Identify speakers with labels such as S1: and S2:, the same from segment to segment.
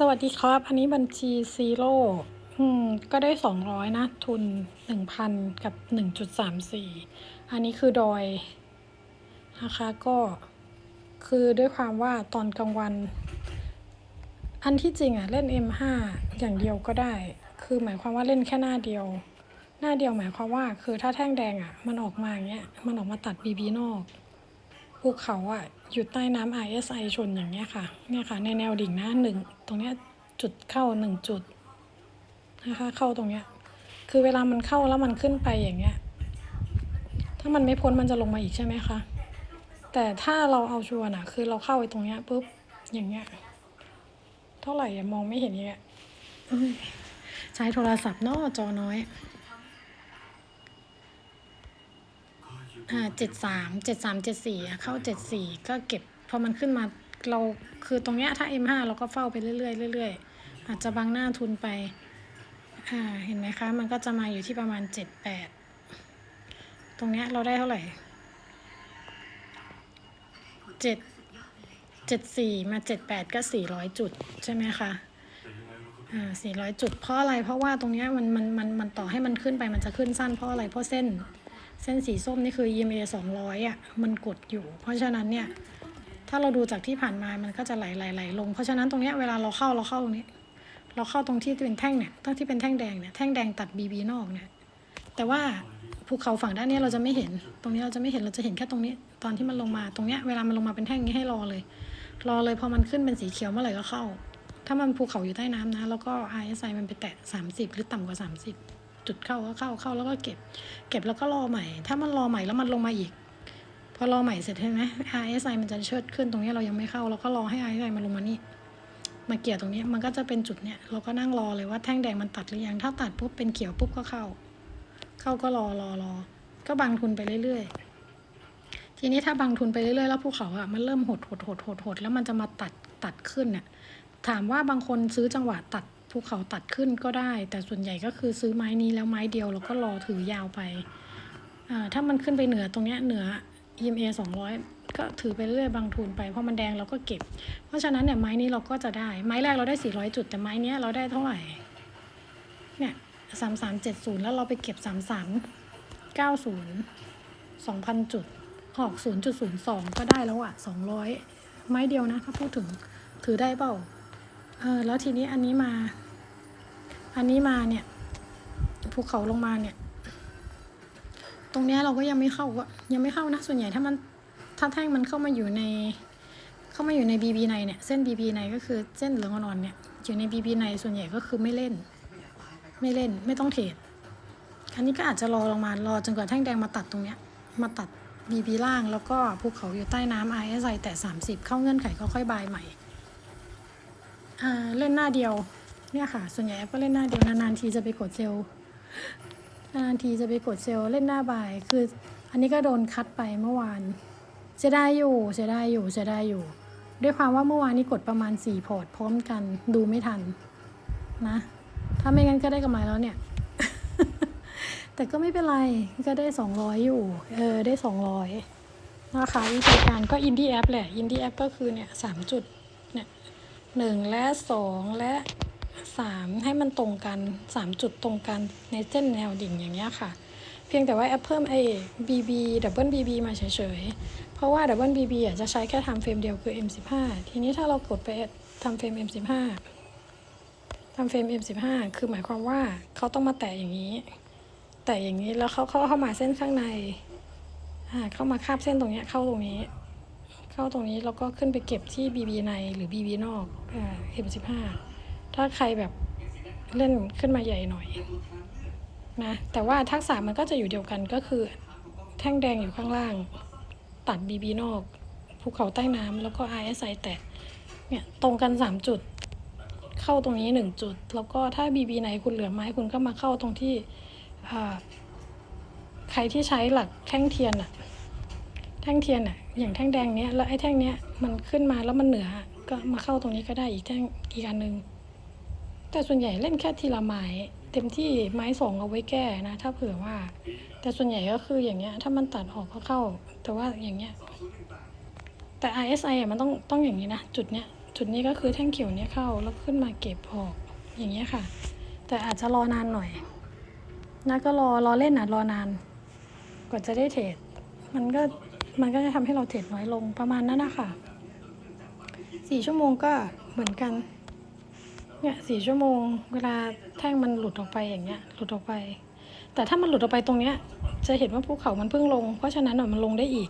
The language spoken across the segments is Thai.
S1: สวัสดีครับ อันนี้บัญชีซีโร่ก็ได้สองร้อยนะ ทุนหนึ่งพันกับหนึ่งจุดสามสี่อันนี้คือดอยนะคะก็คือด้วยความว่าตอนกลางวัน อันที่จริงอะเล่น M5 อย่างเดียวก็ได้ คือหมายความว่าเล่นแค่หน้าเดียว หน้าเดียวหมายความว่า คือถ้าแท่งแดงอะมันออกมาอย่างเงี้ย มันออกมาตัด BB นอกภูเขาอะ อยู่ใต้น้ำ ISI ชนอย่างเงี้ยค่ะ เนี่ยค่ะในแนวดิ่งนะหนึ่งตรงเนี้ยจุดเข้าหนึ่งจุดนะคะเข้าตรงเนี้ย คือเวลามันเข้าแล้วมันขึ้นไปอย่างเงี้ย ถ้ามันไม่พ้นมันจะลงมาอีกใช่ไหมคะ แต่ถ้าเราเอาชัวร์น่ะคือเราเข้าไปตรงเนี้ยปุ๊บอย่างเงี้ย เท่าไหร่มองไม่เห็นอย่างเงี้ยใช้โทรศัพท์นอะจอน้อย อ่าเจ็ดสามเจ็ดสามเจ็ดสี่เข้าเจ็ดสี่ก็เก็บพอมันขึ้นมาเราคือตรงเนี้ยถ้า M5 เราก็เฝ้าไปเรื่อยๆเรื่อยๆอาจจะบังหน้าทุนไปอ่าเห็นไหมคะ มันก็จะมาอยู่ที่ประมาณเจ็ดแปดตรงเนี้ยเราได้เท่าไหร่เจ็ดเจ็ดสี่มาเจ็ดแปดก็สี่ร้อยจุดใช่ไหมคะอ่าสี่ร้อยจุดเพราะอะไรเพราะว่าตรงเนี้ยมันมันมันมันต่อให้มันขึ้นไปมันจะขึ้นสั้นเพราะอะไรเพราะเส้น เส้นสีส้มนี่คือ EMA 200อะมันกดอยู่ เพราะฉะนั้นเนี่ยถ้าเราดูจากที่ผ่านมามันก็จะไหลไหลไหลลง เพราะฉะนั้นตรงเนี้ยเวลาเราเข้าเราเข้าตรงนี้ เราเข้าตรงที่เป็นแท่งเนี่ยตั้งที่เป็นแท่งแดงเนี่ยแท่งแดงตัด BB นอกเนี่ยแต่ว่าภูเขาฝั่งด้านเนี้ยเราจะไม่เห็น ตรงนี้เราจะไม่เห็นเราจะเห็นแค่ตรงนี้ ตอนที่มันลงมาตรงเนี้ยเวลามันลงมาเป็นแท่งนี้ให้รอเลย รอเลยพอมันขึ้นเป็นสีเขียวเมื่อไหร่ก็เข้า ถ้ามันภูเขาอยู่ใต้น้ำนะ แล้วก็ RSI มันไปแตะ 30 หรือต่ำกว่า 30 จุดเข้าก็เข้าเข้าแล้วก็เก็บ เก็บแล้วก็รอใหม่ ถ้ามันรอใหม่แล้วมันลงมาอีก พอรอใหม่เสร็จใช่ไหม RSI มันจะเชิดขึ้นตรงนี้เรายังไม่เข้าเราก็รอให้ RSI มันลงมานี่มาเกี่ยวตรงนี้มันก็จะเป็นจุดเนี้ยเราก็นั่งรอเลยว่าแท่งแดงมันตัดหรือยังถ้าตัดปุ๊บเป็นเขียวปุ๊บก็เข้า เข้าก็รอรอรอก็บังทุนไปเรื่อยๆ ทีนี้ถ้าบังทุนไปเรื่อยๆแล้วภูเขาอะมันเริ่มหดหดหดหดหดแล้วมันจะมาตัดตัดขึ้นเนี่ยถามว่าบางคนซื้อจังหวะตัด ภูเขาตัดขึ้นก็ได้ แต่ส่วนใหญ่ก็คือซื้อไม้นี้แล้วไม้เดียวแล้วก็รอถือยาวไปถ้ามันขึ้นไปเหนือตรงเนี้ยเหนือ EMA 200 ก็ถือไปเรื่อยบางทุนไปเพราะมันแดงเราก็เก็บ เพราะฉะนั้นเนี่ยไม้นี้เราก็จะได้ไม้แรกเราได้ 400 จุด แต่ไม้นี้เราได้เท่าไหร่เนี่ย3370แล้วเราไปเก็บ3390 2,000จุดหอก0.02ก็ได้แล้วอะ200ไม้เดียวนะถ้าพูดถึงถือได้เปล่า เออแล้วทีนี้อันนี้มา อันนี้มาเนี่ยภูเขาลงมาเนี่ย ตรงเนี้ยเราก็ยังไม่เข้าอะยังไม่เข้านะ ส่วนใหญ่ถ้ามันถ้าแท่งมันเข้ามาอยู่ใน เข้ามาอยู่ใน BB ในเนี่ยเส้น BB ในก็คือเส้นเหลืองอ่อนเนี่ยอยู่ใน BB ในส่วนใหญ่ก็คือไม่เล่น ไม่เล่นไม่ต้องเทรดอันนี้ก็อาจจะรอลงมารอจนกว่าแท่งแดงมาตัดตรงเนี้ยมาตัด BB ล่างแล้วก็ภูเขาอยู่ใต้น้ำ ISI แต่ 30 เข้าเงื่อนไขก็ค่อยบายใหม่ เล่นหน้าเดียว เนี่ยค่ะ ส่วนใหญ่แอปก็เล่นหน้าเดียวนานๆทีจะไปกดเซลล์นานๆทีจะไปกดเซลล์เล่นหน้าบ่าย คือ อันนี้ก็โดนคัดไปเมื่อวานเสียดายอยู่เสียดายอยู่เสียดายอยู่ ด้วยความว่าเมื่อวานนี้กดประมาณสี่พอร์ตพร้อมกันดูไม่ทันนะ ถ้าไม่งั้นก็ได้กำไรแล้วเนี่ย แต่ก็ไม่เป็นไรก็ได้สองร้อยอยู่ เออได้สองร้อยนะคะวิธีการก็อินดี้แอปแหละ อินดี้แอปก็คือเนี่ยสามจุดเนี่ย หนึ่งและสองและสามให้มันตรงกันสามจุดตรงกันในเส้นแนวดิ่งอย่างเงี้ยค่ะ เพียงแต่ว่าแอปเพิ่มไอ้ BB ดับเบิล BB มาเฉยๆ เพราะว่าดับเบิล BB อะจะใช้แค่ทำเฟรมเดียวคือ M15 ทีนี้ถ้าเรากดไปทำเฟรม M15 ทำเฟรม M15 คือหมายความว่าเขาต้องมาแตะอย่างนี้ แตะอย่างนี้แล้วเขาเขาเข้ามาเส้นข้างในอ่าเข้ามาคาบเส้นตรงเนี้ยเข้าตรงนี้ เข้าตรงนี้แล้วก็ขึ้นไปเก็บที่ BB ในหรือ BB นอกเอ่า M15 ถ้าใครแบบเล่นขึ้นมาใหญ่หน่อยนะแต่ว่าทักษะมันก็จะอยู่เดียวกันก็คือ แท่งแดงอยู่ข้างล่าง ตัด BB นอกภูเขาใต้น้ำแล้วก็ RSI แตะเนี่ยตรงกัน 3 จุด เข้าตรงนี้ 1 จุด แล้วก็ถ้า BB ในคุณเหลือไม้คุณก็มาเข้าตรงที่อ่าใครที่ใช้หลักแท่งเทียนอะ แท่งเทียนอะอย่างแท่งแดงเนี้ยแล้วไอ้แท่งเนี้ยมันขึ้นมาแล้วมันเหนือก็มาเข้าตรงนี้ก็ได้อีกแท่งอีกอันหนึ่งแต่ส่วนใหญ่เล่นแค่ทีละไม้เต็มที่ไม้สองเอาไว้แก้นะ ถ้าเผื่อว่า แต่ส่วนใหญ่ก็คืออย่างเงี้ย ถ้ามันตัดออกก็เข้า แต่ว่าอย่างเงี้ย แต่ RSI อะมันต้องต้องอย่างนี้นะ จุดเนี้ยจุดนี้ก็คือแท่งเขียวเนี้ยเข้าแล้วขึ้นมาเก็บออกอย่างเงี้ยค่ะ แต่อาจจะรอนานหน่อยนะก็รอรอเล่นอะรอนานกว่าจะได้เทรดมันก็ มันก็จะทำให้เราเทรดน้อยลงประมาณนั้นนะคะสี่ชั่วโมงก็เหมือนกัน เนี่ยสี่ชั่วโมง เวลาแท่งมันหลุดออกไปอย่างเงี้ย หลุดออกไป แต่ถ้ามันหลุดออกไปตรงเนี้ย จะเห็นว่าภูเขามันเพิ่งลง เพราะฉะนั้นอะมันลงได้อีก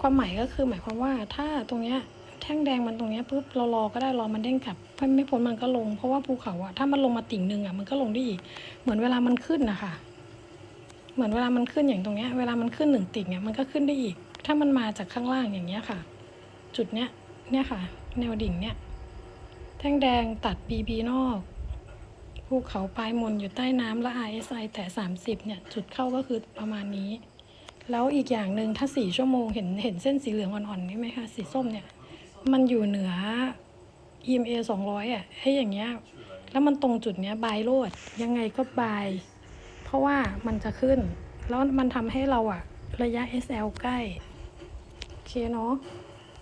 S1: ความหมายก็คือหมายความว่าถ้าตรงเนี้ยแท่งแดงมันตรงเนี้ยปุ๊บเรารอก็ได้รอมันเด้งกลับไม่ไม่พ้นมันก็ลง เพราะว่าภูเขาอะถ้ามันลงมาติ่งหนึ่งอะมันก็ลงได้อีก เหมือนเวลามันขึ้นนะคะ เหมือนเวลามันขึ้นอย่างตรงเนี้ย เวลามันขึ้นหนึ่งติ่งอะมันก็ขึ้นได้อีก ถ้ามันมาจากข้างล่างอย่างเงี้ยค่ะ จุดเนี้ยเนี่ยค่ะ แนวดิ่งเนี้ยแท่งแดงตัด BB นอกภูเขาปลายมนอยู่ใต้น้ำและ RSI แต่ 30 เนี่ย จุดเข้าก็คือประมาณนี้ แล้วอีกอย่างหนึ่งถ้า 4 ชั่วโมงเห็นเห็นเส้นสีเหลืองอ่อนๆนี่ไหมคะสีส้มเนี่ย มันอยู่เหนือ EMA 200 อะให้อย่างเงี้ย แล้วมันตรงจุดเนี้ยบายโลดยังไงก็บาย ราะว่ามันจะขึ้น แล้วมันทำให้เราอะระยะ SL ใกล้ โอเคเนาะ